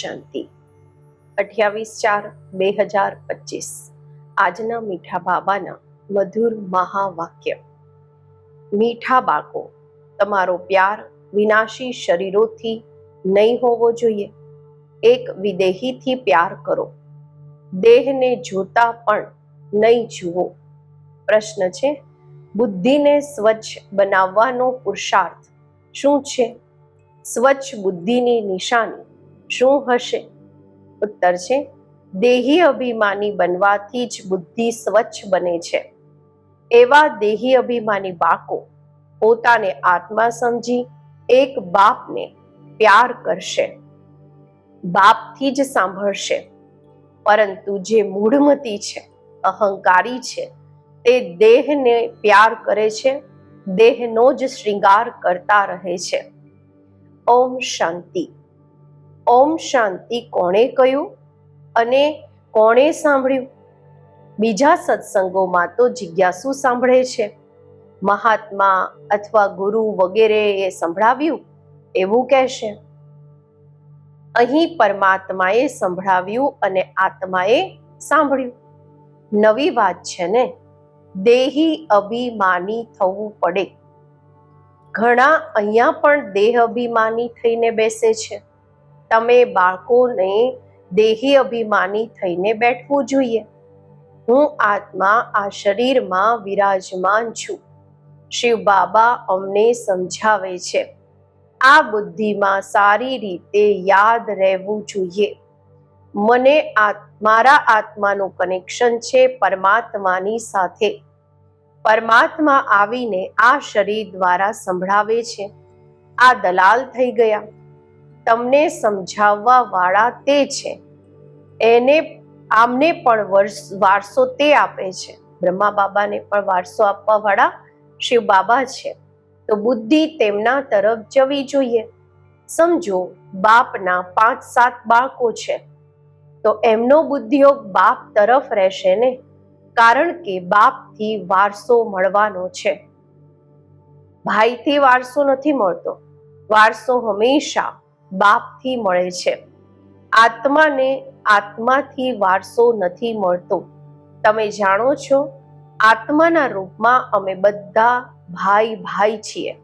શાંતિ. અઠ્યાવીસ ચાર બે હજાર પચીસ. આજના મીઠા બાબાના મધુર મહાવાક્ય. મીઠા બાળકો, તમારો પ્યાર વિનાશી શરીરોથી નહીં હોવો જોઈએ. એક વિદેહીથી પ્યાર કરો. દેહને જોતા પણ નહીં જુઓ. પ્રશ્ન છે, બુદ્ધિને સ્વચ્છ બનાવવાનો પુરુષાર્થ શું છે? સ્વચ્છ બુદ્ધિની નિશાની શું હશે? ઉત્તર છે, દેહી અભિમાની બનવાથી જ બુદ્ધિ સ્વચ્છ બને છે. એવા દેહી અભિમાની બાકો પોતાને આત્મા સમજી એક બાપને પ્યાર કરશે. બાપથી જ સાંભળશે. પરંતુ જે મૂઢમતી છે, અહંકારી છે, તે દેહને પ્યાર કરે છે, દેહનો જ શ્રૃંગાર કરતા રહે છે. ઓમ શાંતિ. ઓમ શાંતિ કોણે કહ્યું અને કોણે સાંભળ્યું? બીજા સત્સંગોમાં તો જિજ્ઞાસુ સાંભળે છે. મહાત્મા અથવા ગુરુ વગેરે એ સંભળાવ્યું? એવું કહેશે. અહીં પરમાત્માએ સંભળાવ્યું અને આત્માએ સાંભળ્યું. નવી વાત છે ને? દેહી અભિમાની થવું પડે. ઘણા અહીંયા પણ દેહ અભિમાની થઈને બેસે છે. તમે બાળકોને દેહી અભિમાની થઈને બેઠવું જોઈએ. હું આત્મા આ શરીરમાં વિરાજમાન છું. શિવ બાબા અમને સમજાવે છે. આ બુદ્ધિમાં સારી રીતે યાદ રહેવું જોઈએ. મને મારા આત્માનું કનેક્શન છે પરમાત્માની સાથે. પરમાત્મા આવીને આ શરીર દ્વારા સંભળાવે છે. આ દલાલ થઈ ગયા. તમને સમજાવવા વાળા તે છે. એને, આમને પણ વારસો તે આપે છે. બ્રહ્મા બાબાને પણ વારસો આપવા વાળા શિવ બાબા છે. તો બુદ્ધિ તેમના તરફ જવી જોઈએ. સમજો, બાપના પાંચ, સાત બાળકો છે. તો એમનો બુદ્ધિયોગ બાપ તરફ રહેશે ને? કારણ કે બાપથી વારસો મળવાનો છે. ભાઈથી વારસો નથી મળતો. વારસો હંમેશા બાપથી મળે છે. આત્માને આત્માથી વારસો નથી મળતો. તમે જાણો છો, આત્માના રૂપમાં અમે બધા ભાઈ ભાઈ છીએ.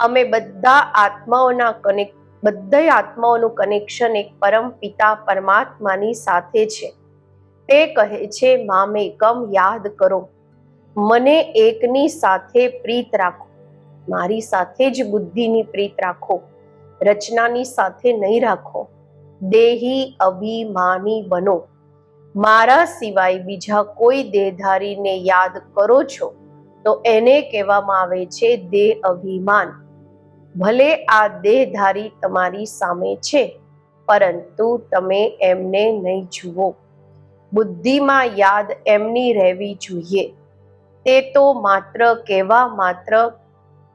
અમે બધા આત્માઓના કનેક્ટ બધા આત્માઓનું કનેક્શન એક પરમ પિતા પરમાત્માની સાથે છે. તે કહે છે, મામે કમ યાદ કરો. મને એકની સાથે પ્રીત રાખો. મારી સાથે જ બુદ્ધિની પ્રીત રાખો. રચનાની સાથે નહીં રાખો. દેહી અભિમાની બનો. મારા સિવાય બીજા કોઈ દેહધારીને યાદ કરો છો? તો એને કહેવામાં આવે છે દેહ અભિમાન. ભલે આ દેહધારી તમારી સામે છે, પરંતુ તમે એમને નહીં જુઓ. બુદ્ધિમાં યાદ એમની રહેવી જોઈએ. તે તો માત્ર કહેવા માત્ર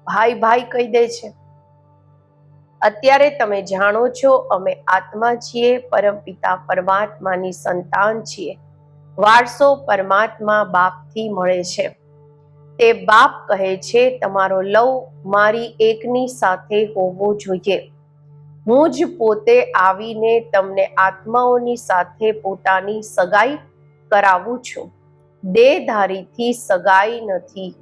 ભાઈ ભાઈ કહી દે છે. અત્યારે તમે જાણો છો, અમે આત્મા છીએ પરમપિતા પરમાત્માની સંતાન છીએ. વારસો પરમાત્મા બાપથી મળે છે. તે બાપ કહે છે, તમારો લવ મારી એકની સાથે હોવો જોઈએ. હું જ પોતે આવીને તમને આત્માઓની સાથે પોતાની સગાઈ કરાવું છું. દેહધારીથી સગાઈ નથી.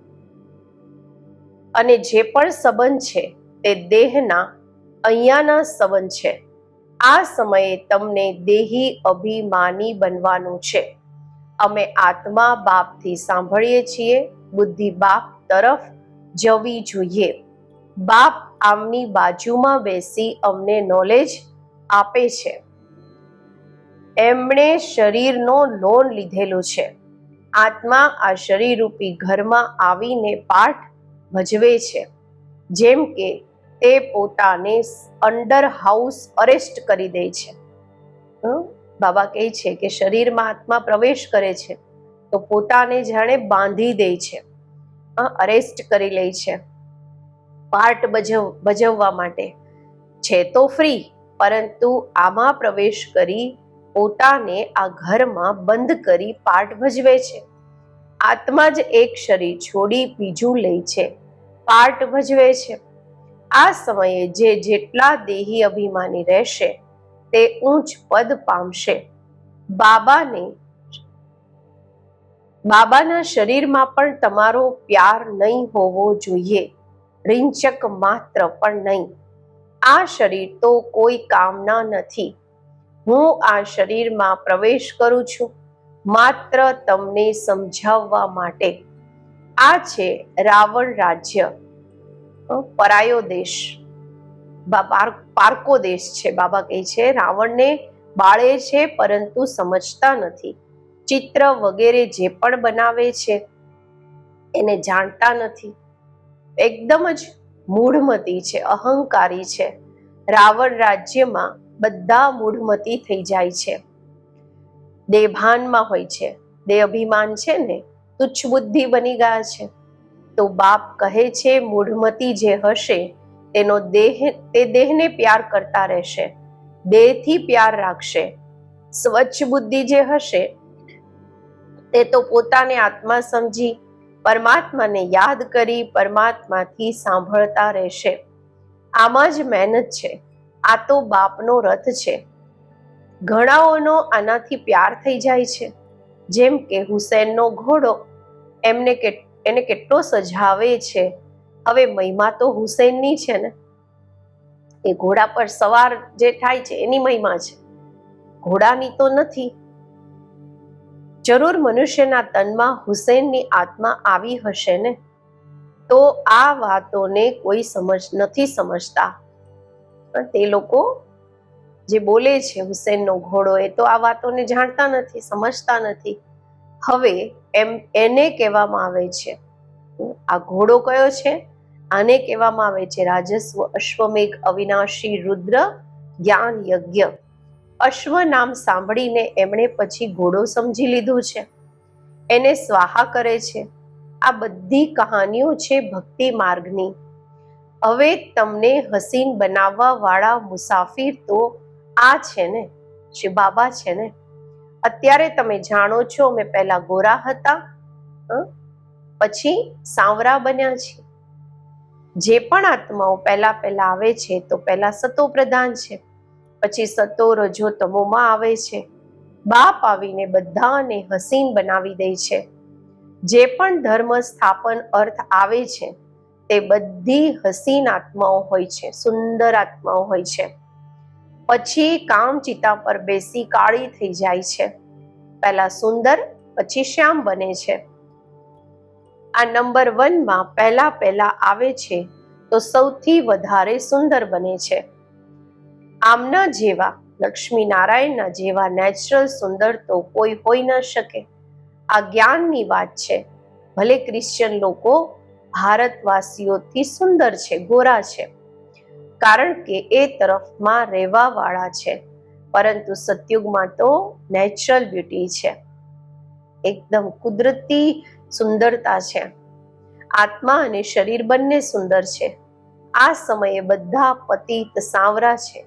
અને જે પણ સંબંધ છે, તે દેહના અહીંયાના સંબંધ છે. આ સમયે તમને દેહી અભિમાની બનવાનું છે. અમે આત્મા બાપથી સાંભળીએ છીએ, બુદ્ધિ બાપ તરફ જવી જોઈએ. બાપ આમની બાજુમાં બેસી અમને નોલેજ આપે છે. એમણે શરીરનો લોન લીધેલો છે. આત્મા આ શરીરરૂપી ઘરમાં આવીને પાઠ ભજવે છે. જેમ કે તે પોતાને અંડર હાઉસ અરેસ્ટ કરી દે છે. બાબા કહે છે કે શરીરમાં આત્મા પ્રવેશ કરે છે, તો પોતાને જાણે બાંધી દે છે. અરેસ્ટ કરી લે છે. પાર્ટ ભજવ ભજવવા માટે. છે તો ફ્રી, પરંતુ આમાં પ્રવેશ કરી પોતાને આ ઘરમાં બંધ કરી પાર્ટ ભજવે છે. આત્મા જ એક શરીર છોડી બીજું લે છે. પાર્ટ ભજવે છે. આ સમયે જે જેટલા દેહી અભિમાની રહેશે, તે ઊંચ પદ પામશે. બાબાને બાબાના શરીરમાં પણ તમારો પ્યાર નહીં હોવો જોઈએ, રિંચક માત્ર પણ નહીં. આ શરીર તો કોઈ કામના નથી. હું આ શરીરમાં પ્રવેશ કરું છું, માત્ર તમને સમજાવવા માટે. આ છે રાવણ રાજ્ય. પરાયો દેશ પારકો દેશ છે. બાબા કહે છે, રાવણને બાળે છે, પરંતુ સમજતા નથી. ચિત્ર વગેરે જે પણ બનાવે છે, એને જાણતા નથી. એકદમ જ મૂઢમતી છે, અહંકારી છે. રાવણ રાજ્યમાં બધા મૂઢમતી થઈ જાય છે. દેભાનમાં હોય છે. દેહ અભિમાન છે ને, તુચ્છ બુદ્ધિ બની ગયા છે. તો બાપ કહે છે, મૂઢમતી જે હશે, તેનો દેહ, તે દેહને પ્યાર કરતા રહેશે, દેહથી પ્યાર રાખશે. સ્વચ્છ બુદ્ધિ જે હશે, તે તો પોતાને આત્મા સમજી, પરમાત્માને યાદ કરી પરમાત્માથી સાંભળતા રહેશે. આમાં જ મહેનત છે. આ તો બાપનો રથ છે. ઘણાઓનો આનાથી પ્યાર થઈ જાય છે. જેમ કે હુસેનનો ઘોડો, એમને કે એને કેટલો સજાવે છે. હવે મહિમા તો હુસેનની છે ને. એ ઘોડા પર સવાર જે થાય છે એની મહિમા છે. ઘોડાની તો નથી. જરૂર મનુષ્યના તનમાં હુસેનની આત્મા આવી હશે ને, તો આ વાતોને કોઈ સમજ નથી સમજતા. પણ તે લોકો જે બોલે છે હુસેનનો ઘોડો, એ તો આ વાતોને જાણતા નથી, સમજતા નથી. હવે એમ, એને કહેવામાં આવે છે. આ ઘોડો કયો છે? આને કહેવામાં આવે છે રાજસ્વ, અશ્વમેઘ, અવિનાશી, રુદ્ર, જ્ઞાન, યજ્ઞ. અશ્વ નામ સાંભળીને એમણે પછી ઘોડો સમજી લીધું છે. એને સ્વાહા કરે છે. આ બધી કહાનીઓ છે ભક્તિ માર્ગની. હવે તમને હસીન બનાવવા વાળા મુસાફિર તો આ છે ને? શ્રી બાબા છે ને? અત્યારે તમે જાણો છો અમે પહેલા ગોરા હતા? પછી સાંવરા બન્યા છે. જે પણ આત્માઓ પહેલા પહેલા આવે છે, તો પહેલા સતો પ્રધાન છે, પછી સતો રજો તમોમાં આવે છે. બાપ આવીને બધાને હસીન બનાવી દે છે. જે પણ ધર્મ, સ્થાપન, અર્થ આવે છે, તે બધી હસીન આત્માઓ હોય છે, સુંદર આત્માઓ હોય છે. પછી કામ ચિતા પર બેસી કાળી થઈ જાય છે. પહેલા સુંદર, પછી શ્યામ બને છે. આ નંબર વનમાં પહેલા પહેલા આવે છે તો સૌથી વધારે સુંદર બને છે. આમના જેવા લક્ષ્મી નારાયણના જેવા નેચરલ સુંદર તો કોઈ હોઈ ન શકે. આ જ્ઞાનની વાત છે. ભલે ક્રિશ્ચિયન લોકો ભારતવાસીઓથી સુંદર છે, ગોરા છે. કારણ કે એ તરફમાં રહેવા વાળા છે. પરંતુ સતયુગમાં તો નેચરલ બ્યુટી છે. એકદમ કુદરતી સુંદરતા છે. આત્મા અને શરીર બંને સુંદર છે. આ સમયે બધા પતિત સાવરા છે.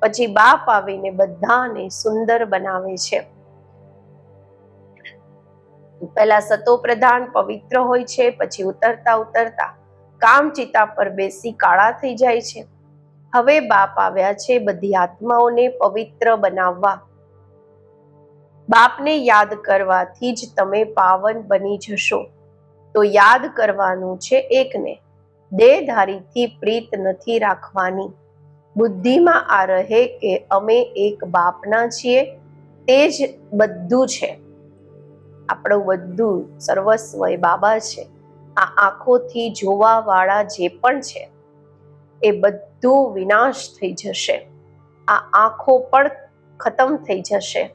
પછી બાપ આવીને બધાને સુંદર બનાવે છે. પહેલા સતો પ્રધાન પવિત્ર હોય છે, પછી ઉતરતા ઉતરતા કામચિતા પર બેસી કાળા થઈ જાય છે. હવે બાપ આવ્યા છે બધી આત્માઓને પવિત્ર બનાવવા. બાપને યાદ કરવાથી જ તમે પાવન બની જશો. તો યાદ કરવાનું છે એકને. દેહધારીથી પ્રીત નથી રાખવાની. બુદ્ધિમાં આ રહે કે અમે એક બાપના છીએ, તે જ બધું છે. આપણું બધું સર્વસ્વ એ બાબા છે. આ આંખોથી જોવાવાળા જે પણ છે એ બધું વિનાશ થઈ જશે. આ આંખો પણ ખતમ થઈ જશે.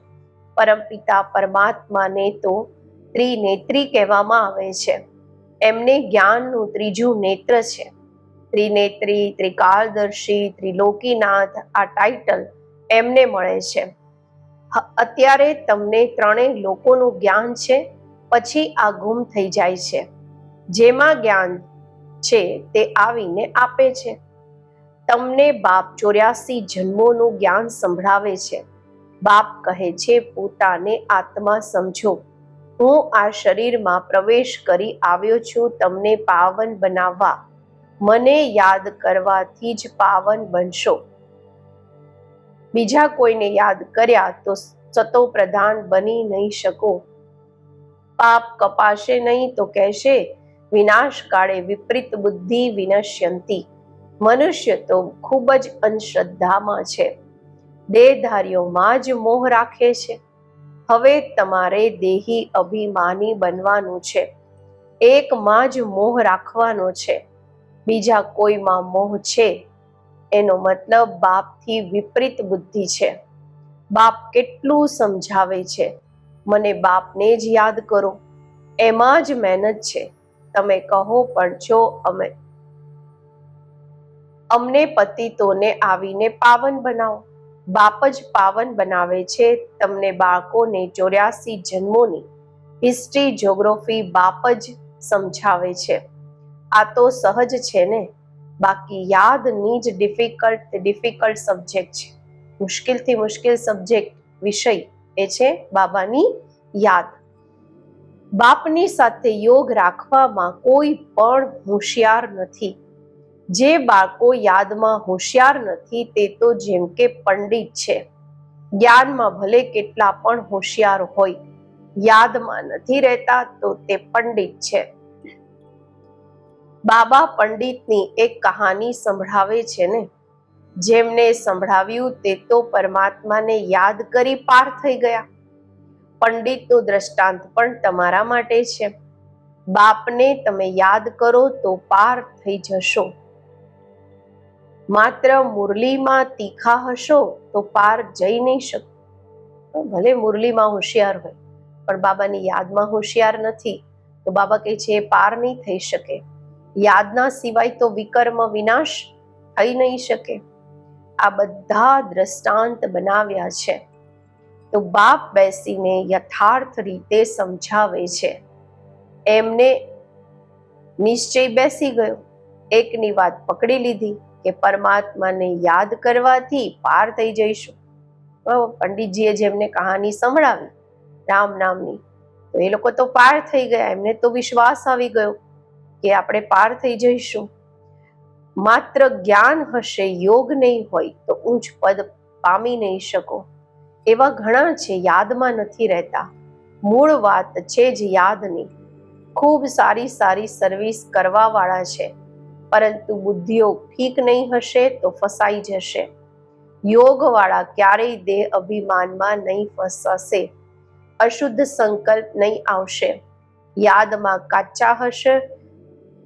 પરમપિતા પરમાત્માને તો ત્રિનેત્રી કહેવામાં આવે છે. એમને જ્ઞાનનું ત્રીજું નેત્ર છે. ત્રિનેત્રી ત્રિકાળદર્શી ત્રિલોકીનાથ આ ટાઇટલ એમને મળે છે. અત્યારે તમને ત્રણેય લોકોનું જ્ઞાન છે, પછી આ ગુમ થઈ જાય છે. જેમાં જ્ઞાન છે તે આવીને આપે છે. તમને બાપ ચોર્યાસી જન્મોનું જ્ઞાન સંભળાવે છે. બાપ કહે છે, પોતાને આત્મા સમજો. હું આ શરીરમાં પ્રવેશ કરી આવ્યો છું તમને પાવન બનાવવા. મને યાદ કરવાથી જ પાવન બનશો. બીજા કોઈને યાદ કર્યા તો સતો પ્રધાન બની નહીં શકો. પાપ કપાશે નહીં તો કહેશે, વિનાશ કાળે વિપરીત બુદ્ધિ વિનશ્યંતી. મનુષ્ય તો ખૂબ જ અંધશ્રદ્ધામાં છે. દેહધારીઓમાં જ મોહ રાખે છે. હવે તમારે દેહી અભિમાની બનવાનું છે. એકમાં જ મોહ રાખવાનો છે. બીજા કોઈમાં મોહ છે. એનો મતલબ બાપથી વિપરીત બુદ્ધિ છે. બાપ કેટલું સમજાવે છે. મને બાપને જ યાદ કરો. એમાં જ મહેનત છે. તમે કહો પણ જો અમે અમને પતિતોને આવીને પાવન બનાવો. બાપ જ પાવન બનાવે છે તમને બાળકોને ચોર્યાસી જન્મોની. હિસ્ટ્રી જોગ્રાફી બાપ જ સમજાવે છે. આ તો સહજ છે ને? બાકી યાદની જ ડિફિકલ્ટ ડિફિકલ્ટ સબ્જેક્ટ છે. મુશ્કેલથી મુશ્કેલ સબ્જેક્ટ વિષય એ છે બાબાની યાદ. બાપની સાથે યોગ રાખવામાં કોઈ પણ હોશિયાર નથી. જે બાળકો યાદમાં હોશિયાર નથી, તે તો જેમ કે પંડિત છે. જ્ઞાનમાં ભલે કેટલા પણ હોશિયાર હોય, યાદમાં નથી રહેતા તો તે પંડિત છે. બાબા પંડિતની એક કહાની સંભળાવે છે ને? જેમને સંભળાવ્યું તે તો પરમાત્માને યાદ કરી પાર થઈ ગયા. પંડિતનું દ્રષ્ટાંત પણ તમારા માટે છે. બાપને તમે યાદ કરો તો પાર થઈ જશો. માત્ર મુરલીમાં તીખા હશો તો પાર જઈ નહીં શકો ભલે મુરલીમાં હોશિયાર હોય, પણ બાબાની યાદમાં હોશિયાર નથી. તો બાબા કહે છે, એ પાર નહીં થઈ શકે. યાદના સિવાય તો વિકર્મ વિનાશ થઈ નહીં શકે. આ બધા દ્રષ્ટાંત બનાવ્યા છે. તો બાપ બેસીને યથાર્થ રીતે સમજાવે છે. એમને નિશ્ચય બેસી ગયો. એકની વાત પકડી લીધી. કે પરમાત્માને યાદ કરવાથી પાર થઈ જઈશું. પંડિતજીએ જેમને કહાની સંભળાવી, રામ નામની, તો એ લોકો તો પાર થઈ ગયા. એમને તો વિશ્વાસ આવી ગયો કે આપણે પાર થઈ જઈશું. માત્ર જ્ઞાન હશે, યોગ નહીં હોય, તો ઊંચ પદ પામી નહીં શકો. એવા ઘણા છે, યાદમાં નથી રહેતા. મૂળ વાત છે જ યાદની. ખૂબ સારી સારી સર્વિસ કરવા વાળા છે. પરંતુ બુદ્ધિઓ ઠીક નહીં હશે તો ફસાઈ જશે. યોગવાળા ક્યારેય દેહ અભિમાનમાં નહીં ફસાશે. અશુદ્ધ સંકલ્પ નહીં આવશે. યાદમાં કાચા હશે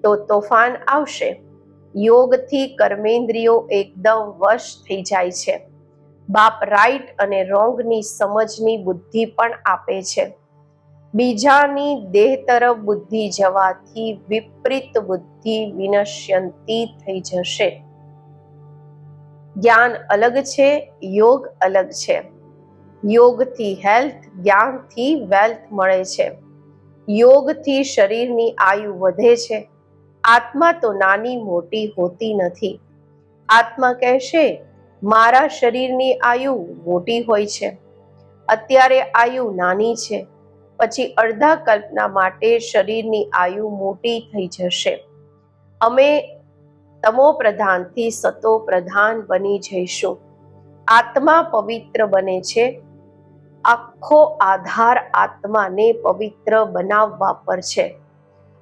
તો તોફાન આવશે. યોગથી કર્મેન્દ્રિયો એકદમ વશ થઈ જાય છે. બાપ રાઈટ અને રોંગની સમજની બુદ્ધિ પણ આપે છે. બીજાની દેહ તરફ બુદ્ધિ જવાથી વિપરીત બુદ્ધિ વિનશ્યંતી થઈ જશે. જ્ઞાન અલગ છે, યોગ અલગ છે. યોગથી હેલ્થ જ્ઞાનથી વેલ્થ મળે છે. યોગથી શરીરની આયુ વધે છે. આત્મા તો નાની મોટી હોતી નથી. આત્મા કહેશે, મારા શરીરની આયુ મોટી હોય છે. અત્યારે આયુ નાની છે. પછી અડધા કલ્પના માટે શરીરની આયુ મોટી થઈ જશે. અમે તમો પ્રધાનથી સતો પ્રધાન બની જઈશું. આત્મા પવિત્ર બને છે. આખો આધાર આત્માને પવિત્ર બનાવવા પર છે.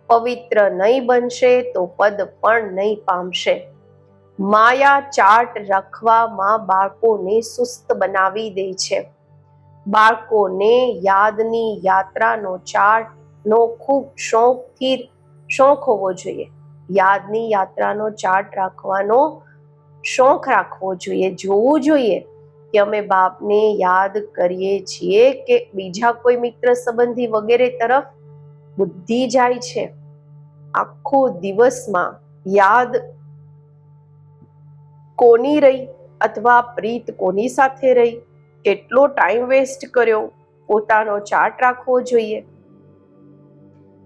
પવિત્ર નહીં બનશે તો પદ પણ નહીં પામશે. માયા ચાટ રાખવામાં બાળકોને સુસ્ત બનાવી દે છે. બાળકોને યાદની યાત્રાનો ચાર્ટ નો ખૂબ શોખથી શોખ હોવો જોઈએ. યાદની યાત્રાનો ચાર્ટ રાખવાનો શોખ રાખવો જોઈએ. જોવું જોઈએ કે અમે બાપને યાદ કરીએ છીએ કે બીજા કોઈ મિત્ર સંબંધી વગેરે તરફ બુદ્ધિ જાય છે. આખો દિવસમાં યાદ કોની રહી અથવા પ્રીત કોની સાથે રહી? કેટલો ટાઈમ વેસ્ટ કર્યો? પોતાનો ચાર્ટ રાખવો જોઈએ.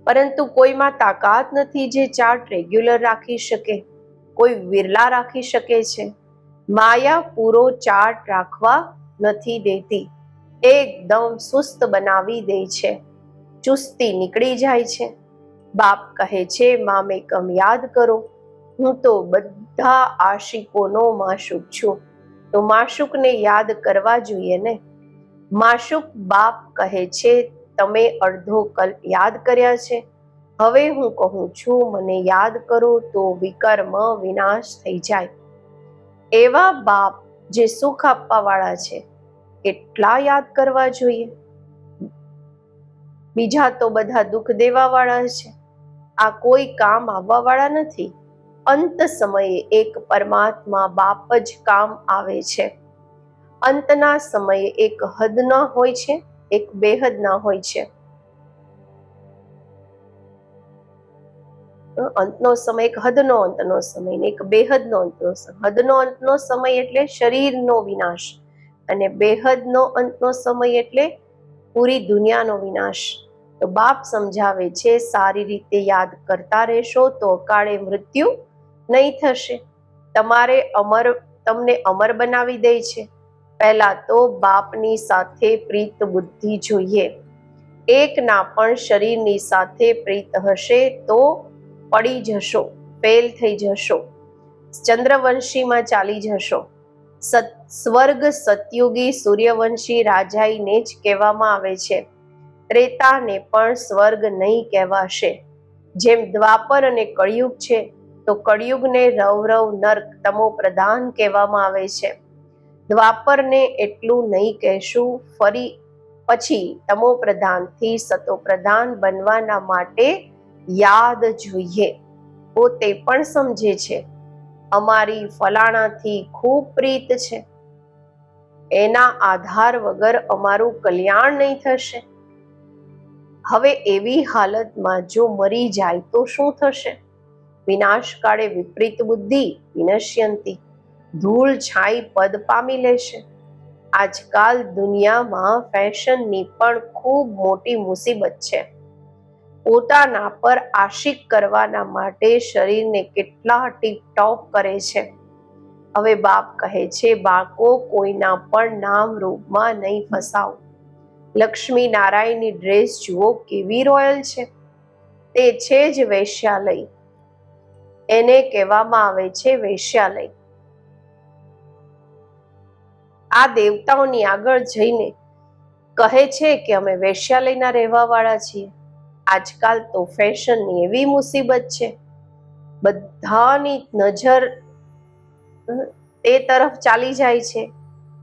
પરંતુ કોઈમાં તાકાત નથી જે ચાર્ટ રેગ્યુલર રાખી શકે. કોઈ વિરલા રાખી શકે છે. માયા પૂરો ચાર્ટ રાખવા નથી દેતી. એકદમ સુસ્ત બનાવી દે છે. ચુસ્તી નીકળી જાય છે. બાપ કહે છે, મામે કમ યાદ કરો. હું તો બધા આશિકોનો માશુક છું. તો માશુકને યાદ કરવા જોઈએ ને? માશુક બાપ કહે છે, તમે અડધો કલ્પ યાદ કર્યા છે. હવે હું કહું છું, મને યાદ કરો તો વિકર્મ વિનાશ થઈ જાય. એવા બાપ જે સુખ આપવા વાળા છે, એટલા યાદ કરવા જોઈએ. બીજા તો બધા દુઃખ દેવા વાળા છે. આ કોઈ કામ આવવા વાળા નથી. અંત સમયે એક પરમાત્મા બાપ જ કામ આવે છે. અંતના સમયે એક હદના હોય છે, એક બેહદના હોય છે. અંતનો સમય એક હદનો અંતનો સમય ને એક બેહદનો અંતનો સમય. હદનો અંતનો સમય એટલે શરીરનો વિનાશ અને બેહદનો અંતનો સમય એટલે પૂરી દુનિયાનો વિનાશ. તો બાપ સમજાવે છે, સારી રીતે યાદ કરતા રહેશો તો અકાળે મૃત્યુ નહીં થશે. તમારે અમર, તમને અમર બનાવી દે છે. પહેલા તો બાપની સાથે પ્રીત બુદ્ધિ જોઈએ. એકના પણ શરીરની સાથે પ્રીત હશે તો પડી જશો ફેલ થઈ જશો. ચંદ્રવંશીમાં ચાલી જશો. સ્વર્ગ સતયુગી સૂર્યવંશી રાજાઈને જ કહેવામાં આવે છે. ત્રેતાને પણ સ્વર્ગ નહીં કહેવાશે. જેમ દ્વાપર અને કળિયુગ છે તો કળિયુગને રવરવ નર્ક તમો પ્રધાન કહેવામાં આવે છે. દ્વાપરને એટલું નહીં કહેશું, ફરી પછી તમો પ્રધાનથી સતો પ્રધાન બનવાના માટે યાદ જોઈએ. પોતે પણ સમજે છે, અમારી ફલાણાથી ખૂબ પ્રીત છે. એના આધાર વગર અમારું કલ્યાણ નહીં થશે. હવે એવી હાલતમાં જો મરી જાય તો શું થશે? વિનાશ કાળે વિપરીત બુદ્ધિ વિનશ્યંતી. ધૂળ છાઈ પદ પામી લેશે. આજકાલ દુનિયામાં ફેશનની પણ ખૂબ મોટી મુસીબત છે. પોતાના પર આશિક કરવાના માટે શરીરને કેટલા ટીપટોપ કરે છે. હવે બાપ કહે છે, બાળકો, કોઈના પણ નામ રૂપમાં નહીં ફસાવો. લક્ષ્મી નારાયણની ડ્રેસ જુઓ કેવી રોયલ છે. તે છે જ વૈશ્યાલય. એને કહેવામાં આવે છે વૈશ્યાલય. આ દેવતાઓની આગળ જઈને કહે છે કે અમે વૈશ્યાલયના રહેવા વાળા છીએ. આજકાલ તો ફેશનની એવી મુસીબત છે. બધાની નજર તે તરફ ચાલી જાય છે.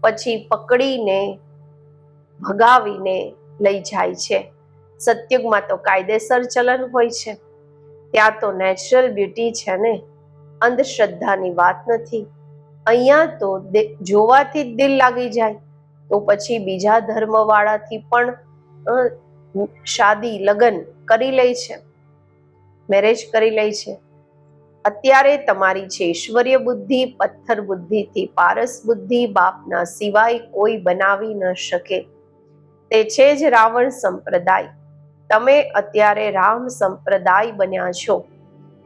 પછી પકડીને, ભગાવીને લઈ જાય છે. સત્યુગમાં તો કાયદેસર ચલન હોય છે. ત્યાં તો નેચરલ બ્યુટી છે ને. અંધશ્રદ્ધાની વાત નથી. અહીંયા તો જોવાથી જ દિલ લાગી જાય. તો પછી બીજા ધર્મવાળાથી પણ શાદી, લગ્ન કરી લે છે. મેરેજ કરી લે છે. અત્યારે તમારી છે ઈશ્વર્ય બુદ્ધિ, પથ્થર બુદ્ધિથી પારસ બુદ્ધિ બાપના સિવાય કોઈ બનાવી ન શકે. તે છે જ રાવણ સંપ્રદાય. તમે અત્યારે રામ સંપ્રદાય બન્યા છો.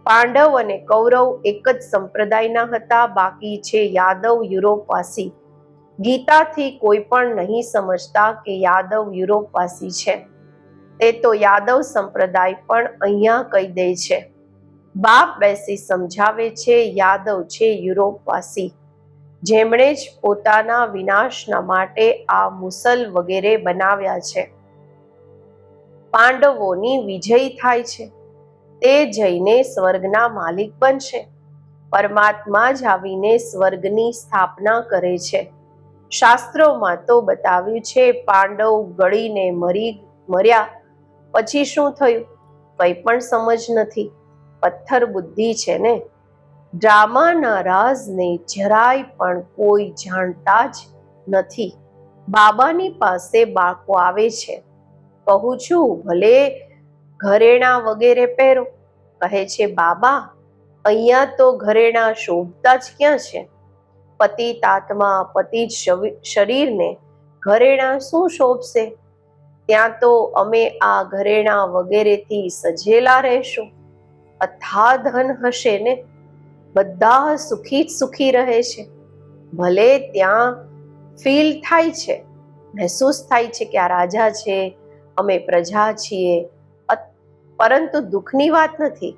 પાંડવ અને કૌરવ એક જ સંપ્રદાયના હતા, બાકી છે યાદવ યુરોપવાસી. ગીતાથી કોઈ પણ નહીં સમજતા કે યાદવ યુરોપવાસી છે. તે તો યાદવ સંપ્રદાય પણ અહીંયા કહી દે છે. બાપ બેસી સમજાવે છે યાદવ છે યુરોપવાસી. જેમણે જ પોતાના વિનાશના માટે આ મુસલ વગેરે બનાવ્યા છે. પાંડવોની વિજય થાય છે. તે જઈને સ્વર્ગના માલિક બનશે. પરમાત્મા જ આવીને સ્વર્ગની સ્થાપના કરે છે. શાસ્ત્રોમાં તો બતાવ્યું છે, પાંડવ ગળીને મરી, મર્યા પછી શું થયું? કંઈ પણ સમજ નથી. પથ્થર બુદ્ધિ છે ને? ડ્રામાના રાજને જરાય પણ કોઈ જાણતા જ નથી. બાબાની પાસે બાળકો આવે છે. કહું છું, ભલે ઘરેણા વગેરે પહેરો. કહે છે, બાબા, અહીંયા તો ઘરેણા શોભતા જ ક્યાં છે? પતિ આત્મા પતિત શરીરને ઘરેણા શું શોભશે? ત્યાં તો અમે આ ઘરેણા વગેરેથી સજેલા રહેશું. અથા ધન હશે ને? બધા સુખી જ સુખી રહે છે. ભલે ત્યાં ફીલ થાય છે, મહેસૂસ થાય છે કે આ રાજા છે અમે પ્રજા છીએ. પરંતુ દુઃખની વાત નથી.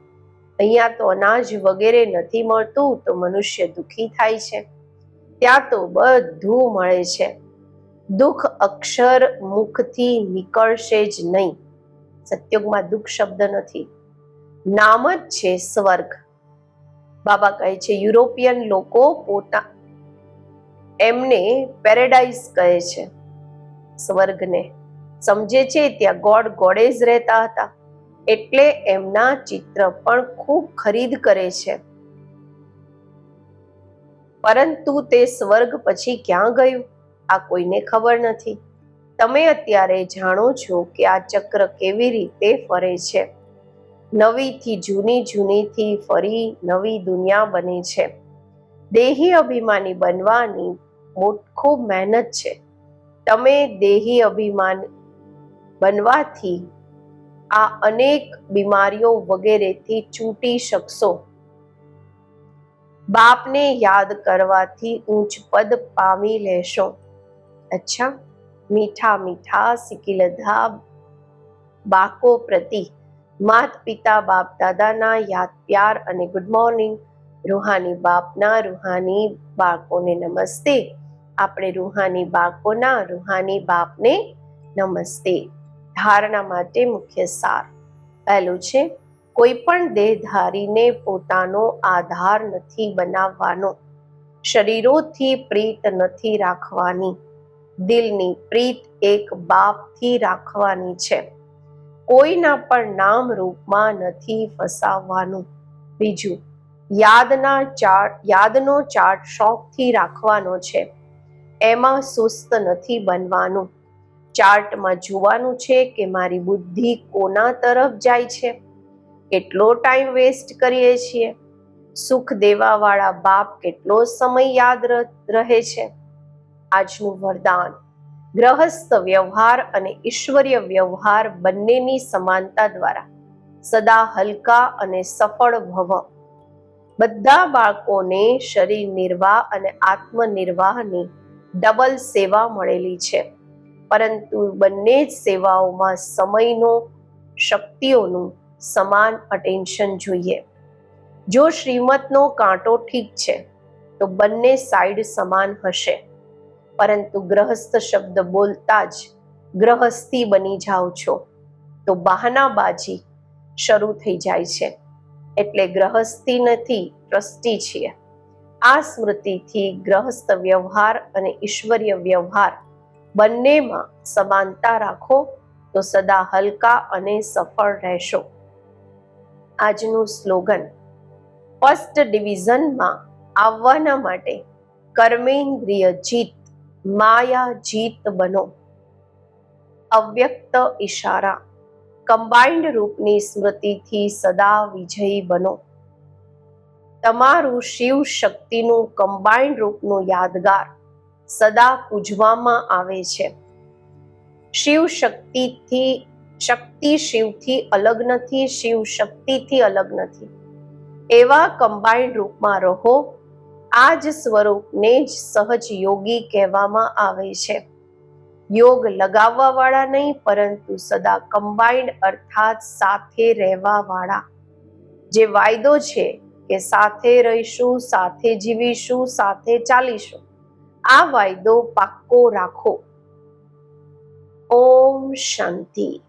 અહીંયા તો અનાજ વગેરે નથી મળતું, તો મનુષ્ય દુઃખી થાય છે. ત્યાં તો બધું મળે છે. દુઃખ અક્ષર મુખથી નીકળશે જ નહીં. સત્યુગમાં દુઃખ શબ્દ નથી. નામ જ છે સ્વર્ગ. બાબા કહે છે, યુરોપિયન લોકો પોતા, એમને પેરેડાઇઝ કહે છે સ્વર્ગને. સમજે છે, ત્યાં ગોડ ગોડેજ રહેતા હતા. એટલે એમના ચિત્ર પણ ખૂબ ખરીદ કરે છે. પરંતુ તે સ્વર્ગ પછી ક્યાં ગયું? આ કોઈને ખબર નથી. તમે અત્યારે જાણો છો કે આ ચક્ર કેવી રીતે ફરે છે. નવીથી જૂની જૂનીથી ફરી નવી દુનિયા બને છે. દેહી અભિમાની બનવાની ખૂબ મહેનત છે. તમે દેહી અભિમાન બનવાથી આ અનેક બીમારીઓ વગેરેથી છૂટી શકશો. બાપને યાદ કરવાથી ઊંચ પદ પામી લેશો. અચ્છા, મીઠા મીઠા સિકિલધા બાકો પ્રતિ. માત પિતા બાપ દાદાના યાદ પ્યાર અને ગુડ મોર્નિંગ રૂહાની બાપના રૂહાની બાળકોને નમસ્તે. આપણે રૂહાની બાળકોના રૂહાની બાપને નમસ્તે. ધારણા માટે મુખ્ય સાર. પહેલું છે કોઈ પણ દેહધારીને પોતાનો આધાર નથી બનાવવાનો. શરીરોથી પ્રીત નથી રાખવાની. દિલની પ્રીત એક બાપથી રાખવાની છે. કોઈના પણ નામ રૂપમાં નથી ફસાવવાનું. બીજું, યાદના ચાર્ટ યાદનો ચાર્ટ શોખથી રાખવાનો છે. એમાં સુસ્ત નથી બનવાનું. ચાર્ટમાં જોવાનું છે કે મારી બુદ્ધિ કોના તરફ જાય છે? કેટલો ટાઈમ વેસ્ટ કરીએ છીએ? સુખ દેવાવાળા બાપ કેટલો સમય યાદ રહે છે? આજનું વરદાન. ગ્રહસ્થ વ્યવહાર અને ઈશ્વરીય વ્યવહાર બંનેની સમાનતા દ્વારા સદા હલકા અને સફળ ભવ. બધા બાળકોને શરીર નિર્વાહ અને આત્મનિર્વાહની ડબલ સેવા મળેલી છે. પરંતુ બંને જ સેવાઓમાં સમયનો, શક્તિઓનું સમાન અટેન્શન જોઈએ. જો શ્રીમતનો કાંટો ઠીક છે, તો બંને સાઈડ સમાન હશે. પરંતુ ગ્રહસ્થ શબ્દ બોલતા જ ગ્રહસ્થી બની જાઓ છો, તો બહાનાબાજી શરૂ થઈ જાય છે. એટલે ગ્રહસ્થી નથી, ટ્રસ્ટી છીએ. આ સ્મૃતિથી ગ્રહસ્થ વ્યવહાર અને ઈશ્વરીય વ્યવહાર બંનેમાં સમાનતા રાખો તો સદા હલકા અને સફળ રહેશો. આજનું સ્લોગન, ફર્સ્ટ ડિવિઝનમાં આવવાના માટે કર્મેન્દ્રિય જીત, માયા જીત બનો. અવ્યક્ત ઈશારા કમ્બાઇન્ડ રૂપની સ્મૃતિથી સદા વિજયી બનો. તમારું શિવ શક્તિનું કમ્બાઇન્ડ રૂપનું યાદગાર સદા પૂજવામાં આવે છે. શિવ શક્તિથી, શક્તિ શિવથી અલગ નથી, શિવ શક્તિથી અલગ નથી. એવા કમ્બાઇન્ડ રૂપમાં રહો, આ જ સ્વરૂપને જ સહજ યોગી કહેવામાં આવે છે. યોગ લગાવવા વાળા નહીં, પરંતુ સદા કમ્બાઇન્ડ અર્થાત સાથે રહેવા વાળા જે વાયદો છે કે સાથે રહીશું, સાથે જીવીશું, સાથે ચાલીશું. આ વાયદો પાક્કો રાખો. ઓમ શાંતિ.